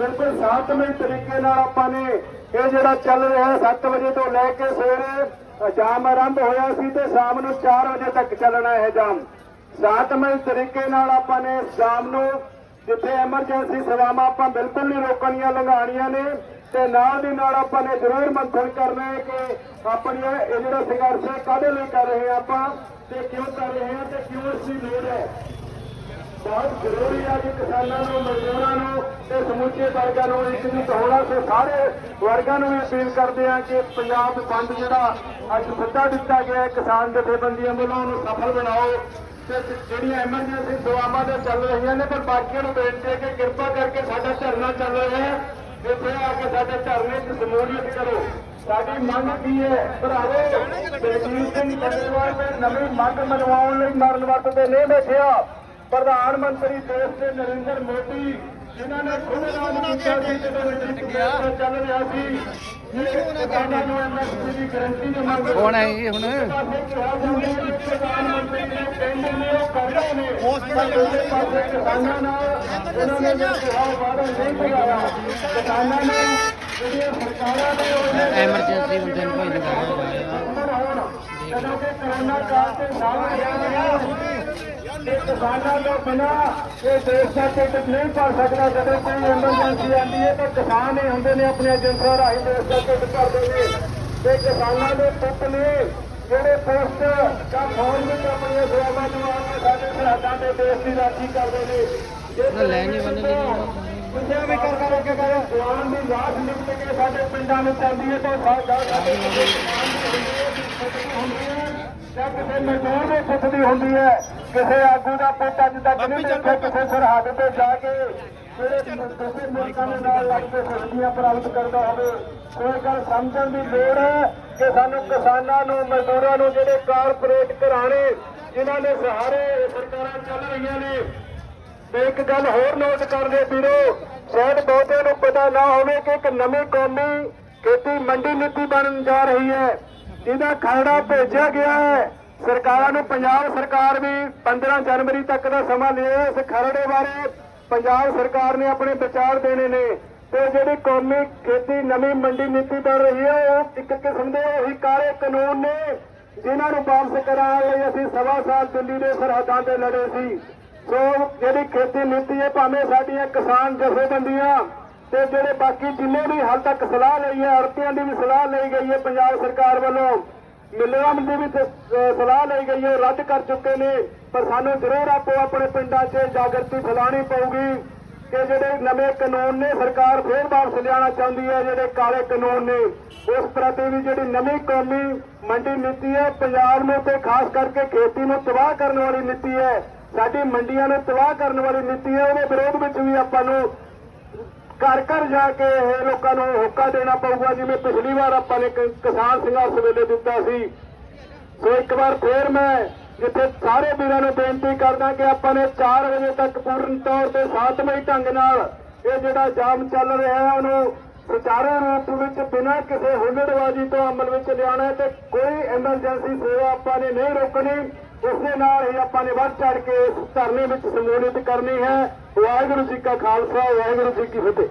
ਬਿਲਕੁਲ ਸ਼ਾਂਤਮਈ ਤਰੀਕੇ ਨਾਲ ਆਪਾਂ ਨੇ ਇਹ ਜਿਹੜਾ ਚੱਲ ਰਿਹਾ 7 ਵਜੇ ਤੋਂ ਲੈ ਕੇ ਸਵੇਰੇ ਜਾਮ ਆਰੰਭ ਹੋਇਆ ਸੀ ਤੇ ਸ਼ਾਮ ਨੂੰ 4 ਵਜੇ ਤੱਕ ਚੱਲਣਾ ਇਹ ਜਾਮ। ਸ਼ਾਂਤਮਈ ਤਰੀਕੇ ਨਾਲ ਆਪਾਂ ਨੇ ਸ਼ਾਮ ਨੂੰ ਜਿੱਥੇ ਐਮਰਜੈਂਸੀ ਸੇਵਾਵਾਂ ਆਪਾਂ ਬਿਲਕੁਲ ਨਹੀਂ ਰੋਕਣੀਆਂ ਲੰਘਾਣੀਆਂ ਨੇ, ਤੇ ਨਾਲ ਦੀ ਨਾਲ ਆਪਾਂ ਨੇ ਜ਼ਰੂਰ ਮੰਥਨ ਕਰਨਾ ਹੈ ਕਿ ਆਪਣੀਆਂ ਇਹ ਜਿਹੜਾ ਸੰਘਰਸ਼ ਹੈ, ਕਾਹਦੇ ਲਈ ਕਰ ਰਹੇ ਹਾਂ ਆਪਾਂ ਤੇ ਕਿਉਂ ਕਰ ਰਹੇ ਹਾਂ ਤੇ ਕਿਉਂ ਇਸ ਦੀ ਲੋੜ ਹੈ। ਬਹੁਤ ਜ਼ਰੂਰੀ ਹੈ ਕਿ ਕਿਸਾਨਾਂ ਨੂੰ ਮਜ਼ਦੂਰਾਂ ਸਮੁੱਚੇ ਵਰਗਾਂ ਨੂੰ ਇੱਕ ਜੁੱਟ ਹੋਣਾ ਤੇ ਸਾਰੇ ਵਰਗਾਂ ਨੂੰ ਵੀ ਅਪੀਲ ਕਰਦੇ ਹਾਂ ਕਿ ਪੰਜਾਬ ਬੰਦ ਜਿਹੜਾ ਅੱਜ ਸੱਦਾ ਦਿੱਤਾ ਗਿਆ ਕਿਸਾਨ ਜਥੇਬੰਦੀਆਂ ਵੱਲੋਂ ਉਹਨੂੰ ਸਫਲ ਬਣਾਓ ਤੇ ਜਿਹੜੀਆਂ ਐਮਰਜੈਂਸੀ ਸੇਵਾਵਾਂ ਤੇ ਚੱਲ ਰਹੀਆਂ ਨੇ, ਪਰ ਬਾਕੀਆਂ ਨੂੰ ਬੇਨਤੀ ਹੈ ਕਿ ਕਿਰਪਾ ਕਰਕੇ ਸਾਡਾ ਧਰਨਾ ਚੱਲ ਰਿਹਾ ਹੈ। ਇੱਥੇ ਆ ਕੇ ਸਾਡੇ ਧਰਨੇ 'ਚ ਸ਼ਮੂਲੀਅਤ ਕਰੋ। ਸਾਡੀ ਮੰਗ ਕੀ ਹੈ? ਭਰਾਵੋ ਬਲਜੀਤ ਸਿੰਘ ਜੱਜੇਵਾਲ ਦੇ ਨਵੀਂ ਮੰਗ ਮਨਵਾਉਣ ਲਈ ਮਰਨ ਵਰਤ ਤੇ ਨਹੀਂ ਬੈਠਿਆ। ਪ੍ਰਧਾਨ ਮੰਤਰੀ ਦੇਸ਼ ਦੇ ਨਰਿੰਦਰ ਮੋਦੀ ਜਿਨ੍ਹਾਂ ਨੇ ਖੁਦ ਐਲਾਨ ਕੀਤਾ ਸੀ ਜਦੋਂ ਵਿੱਚ ਕੈਂਪਰ ਚੱਲ ਰਿਹਾ ਸੀ। ਕਿ ਕਿਸਾਨਾਂ ਨੂੰ ਐਮਐਸਪੀ ਦੀ। ਗਰੰਟੀ ਦੀ ਮੰਗ ਕੌਣ ਹੈ ਇਹ ਹੁਣ? ਪਾਸੇ ਕਿਹਾ ਜਾਂਦਾ ਹੈ ਕਿ ਪ੍ਰਧਾਨ ਮੰਤਰੀ ਨੇ ਕਹਿੰਦੇ ਨੇ ਉਹ ਕਰਦੇ ਨੇ। ਪਰ ਦੂਜੇ ਪਾਸੇ ਕਿਸਾਨਾਂ ਨਾਲ ਉਹਨਾਂ ਨੇ ਜੋ ਕਿਹਾ ਉਹ ਵਾਅਦਾ ਨਹੀਂ ਪੂਰਾਇਆ ਕਿਸਾਨਾਂ ਨੇ ਜਿਹੜੀਆਂ ਸਰਕਾਰਾਂ ਨੇ ਉਹ ਐਮਰਜੈਂਸੀ ਹੁੰਦੇ ਨੂੰ ਕੋਈ ਨਹੀਂ ਜਦੋਂ ਕਿ ਕਰੋਨਾ ਕਾਲ ਤੇ ਰਿਹਾ ਕਿ ਕਿਸਾਨਾਂ ਤੋਂ ਬਿਨਾ ਇਹ ਦੇਸ਼ ਦਾ ਢਿੱਡ ਨਹੀਂ ਭਰ ਸਕਦਾ ਜਦੋਂ ਕੋਈ ਐਮਰਜੈਂਸੀ ਆਉਂਦੀ ਹੈ ਤਾਂ ਕਿਸਾਨ ਹੀ ਹੁੰਦੇ ਨੇ ਆਪਣੇ ਏਜੰਟਾਂ ਰਾਹੀਂ ਦੇਸ਼ ਦਾ ਢਿੱਡ ਭਰਦੇ ਨੇ। ਤੇ ਕਿਸਾਨਾਂ ਦੇ ਪੁੱਤ ਨੇ ਜਿਹੜੇ ਪੋਸਟ ਜਾਂ ਫੌਜ ਵਿੱਚ ਆਪਣੀਆਂ ਸੇਵਾਵਾਂ ਨਿਭਾਉਣ ਕੇ ਸਾਡੇ ਸਰਹੱਦਾਂ ਦੇ ਦੇਸ਼ ਦੀ ਰਾਖੀ ਕਰਦੇ ਨੇ। ਜੇ ਨਾ ਲੈਣ ਹੀ ਬੰਨ੍ਹਣੀ ਕਿਸੇ ਵੀ ਕਰ ਕਰਕੇ ਕਰੇ ਜਵਾਨ ਦੀ ਲਾਸ਼ ਨਿਕਲ ਕੇ ਸਾਡੇ ਪਿੰਡਾਂ ਵਿੱਚ ਆਉਂਦੀ ਹੈ ਤਾਂ ਸਾਡਾ ਸਾਡੇ ਜਾਂ ਕਿਸੇ ਮਜ਼ਦੂਰ ਦੇ ਪੁੱਤ ਦੀ ਹੁੰਦੀ ਹੈ ਕਿਸੇ ਆਗੂ ਦਾ ਪੁੱਤ ਅੱਜ ਤੱਕ ਨਹੀਂ ਦੇਖਿਆ ਕਿਸੇ ਸਰਹੱਦ ਤੇ ਜਾ ਕੇ ਜਿਹੜੇ ਦੂਸਰੇ ਮੁਲਕਾਂ ਦੇ ਨਾਲ ਲੱਗ ਕੇ ਖੁਸ਼ੀਆਂ ਪ੍ਰਾਪਤ ਕਰਦਾ ਹੋਵੇ ਕੋਈ ਗੱਲ ਸਮਝਣ ਦੀ ਲੋੜ ਹੈ ਕਿ ਸਾਨੂੰ ਕਿਸਾਨਾਂ ਨੂੰ ਮਜ਼ਦੂਰਾਂ ਨੂੰ ਜਿਹੜੇ ਕਾਰਪੋਰੇਟ ਘਰਾਣੇ ਜਿਨ੍ਹਾਂ ਦੇ ਸਹਾਰੇ ਸਰਕਾਰਾਂ ਚੱਲ ਰਹੀਆਂ ਨੇ ਤੇ ਇੱਕ ਗੱਲ ਹੋਰ ਨੋਟ ਕਰ ਲਿਓ ਵੀਰੋ ਸ਼ਾਇਦ ਬਹੁਤਿਆਂ ਨੂੰ ਪਤਾ ਨਾ ਹੋਵੇ ਕਿ ਇੱਕ ਨਵੀਂ ਕੌਮੀ ਖੇਤੀ ਮੰਡੀ ਨੀਤੀ ਬਣਨ ਜਾ ਰਹੀ ਹੈ ਜਿਹਦਾ ਖਰੜਾ ਭੇਜਿਆ ਗਿਆ ਹੈ। ਸਰਕਾਰਾਂ ਨੂੰ ਪੰਜਾਬ ਸਰਕਾਰ ਵੀ 15 ਜਨਵਰੀ ਤੱਕ ਦਾ ਸਮਾਂ ਲਿਆ ਇਸ ਖਰੜੇ ਬਾਰੇ ਪੰਜਾਬ ਸਰਕਾਰ ਨੇ ਆਪਣੇ ਵਿਚਾਰ ਦੇਣੇ ਨੇ ਤੇ ਜਿਹੜੀ ਕੌਮੀ ਖੇਤੀ ਨਵੀਂ ਮੰਡੀ ਨੀਤੀ ਬਣ ਰਹੀ ਹੈ, ਉਹ ਇੱਕ ਕਿਸਮ ਦੇ ਉਹੀ ਕਾਲੇ ਕਾਨੂੰਨ ਨੇ ਜਿਨ੍ਹਾਂ ਨੂੰ ਵਾਪਸ ਕਰਾਉਣ ਲਈ ਅਸੀਂ ਸਵਾ ਸਾਲ ਦਿੱਲੀ ਦੇ ਸਰਹੱਦਾਂ ਤੇ ਲੜੇ ਸੀ। ਸੋ ਜਿਹੜੀ ਖੇਤੀ ਨੀਤੀ ਹੈ, ਭਾਵੇਂ ਸਾਡੀਆਂ ਕਿਸਾਨ ਜਥੇਬੰਦੀਆਂ ਤੇ ਜਿਹੜੇ ਬਾਕੀ ਜਿੰਨੇ ਵੀ ਹਾਲ ਤੱਕ ਸਲਾਹ ਲਈ ਹੈ ਅਰਤੀਆਂ ਦੀ ਵੀ ਸਲਾਹ ਲਈ ਗਈ ਹੈ ਪੰਜਾਬ ਸਰਕਾਰ ਵੱਲੋਂ ਮਿਲਰਾਂ ਦੀ ਵੀ ਸਲਾਹ ਲਈ ਗਈ ਹੈ ਰੱਦ ਕਰ ਚੁੱਕੇ ਨੇ। ਪਰ ਸਾਨੂੰ ਜ਼ਰੂਰ ਆਪੋ ਆਪਣੇ ਪਿੰਡਾਂ 'ਚ ਜਾਗਰਤੀ ਫੈਲਾਉਣੀ ਪਊਗੀ ਕਿ ਜਿਹੜੇ ਨਵੇਂ ਕਾਨੂੰਨ ਨੇ, ਸਰਕਾਰ ਫੇਰ ਵਾਪਸ ਲਿਆਉਣਾ ਚਾਹੁੰਦੀ ਹੈ, ਜਿਹੜੇ ਕਾਲੇ ਕਾਨੂੰਨ ਨੇ। ਉਸ ਪ੍ਰਤੀ ਵੀ ਜਿਹੜੀ ਨਵੀਂ ਕੌਮੀ ਮੰਡੀ ਨੀਤੀ ਹੈ, ਪੰਜਾਬ ਨੂੰ ਤੇ ਖਾਸ ਕਰਕੇ ਖੇਤੀ ਨੂੰ ਤਬਾਹ ਕਰਨ ਵਾਲੀ ਨੀਤੀ ਹੈ। ਸਾਡੀ ਮੰਡੀਆਂ ਨੂੰ ਤਬਾਹ ਕਰਨ ਵਾਲੀ ਨੀਤੀ ਹੈ, ਉਹਦੇ ਵਿਰੋਧ ਵਿੱਚ ਵੀ ਆਪਾਂ ਨੂੰ ਘਰ ਘਰ ਜਾ ਕੇ ਇਹ ਲੋਕਾਂ ਨੂੰ ਹੋਕਾ ਦੇਣਾ ਪਊਗਾ। ਜਿਵੇਂ ਪਿਛਲੀ ਵਾਰ ਆਪਾਂ ਨੇ ਕਿਸਾਨ ਸੰਘਰਸ਼ ਵੇਲੇ ਦਿੱਤਾ ਸੀ। ਸੋ ਇੱਕ ਵਾਰ ਫੇਰ ਮੈਂ ਜਿੱਥੇ ਸਾਰੇ ਵੀਰਾਂ ਨੂੰ ਬੇਨਤੀ ਕਰਦਾ ਕਿ ਆਪਾਂ ਨੇ 4 ਵਜੇ ਤੱਕ ਪੂਰਨ ਤੌਰ ਤੇ ਸਾਤਮਈ ਢੰਗ ਨਾਲ ਇਹ ਜਿਹੜਾ ਜਾਮ ਚੱਲ ਰਿਹਾ ਹੈ, ਉਹਨੂੰ ਸੁਚਾਰੂ ਰੂਪ ਵਿੱਚ ਬਿਨਾਂ ਕਿਸੇ ਹੁੱਲੜਬਾਜ਼ੀ ਤੋਂ ਅਮਲ ਵਿੱਚ ਲਿਆਉਣਾ ਤੇ ਕੋਈ ਐਮਰਜੈਂਸੀ ਸੇਵਾ ਆਪਾਂ ਨੇ ਨਹੀਂ ਰੋਕਣੀ। ਇਸ ਦੇ ਨਾਲ ਹੀ ਆਪਾਂ ਨੇ ਵੱਧ ਚੜ ਕੇ ਇਸ ਧਰਨੇ ਵਿੱਚ ਸਮੂਲੀਅਤ ਕਰਨੀ ਹੈ। ਵਾਹਿਗੁਰੂ ਜੀ ਕਾ ਖਾਲਸਾ, ਵਾਹਿਗੁਰੂ ਜੀ ਕੀ ਫਤਿਹ।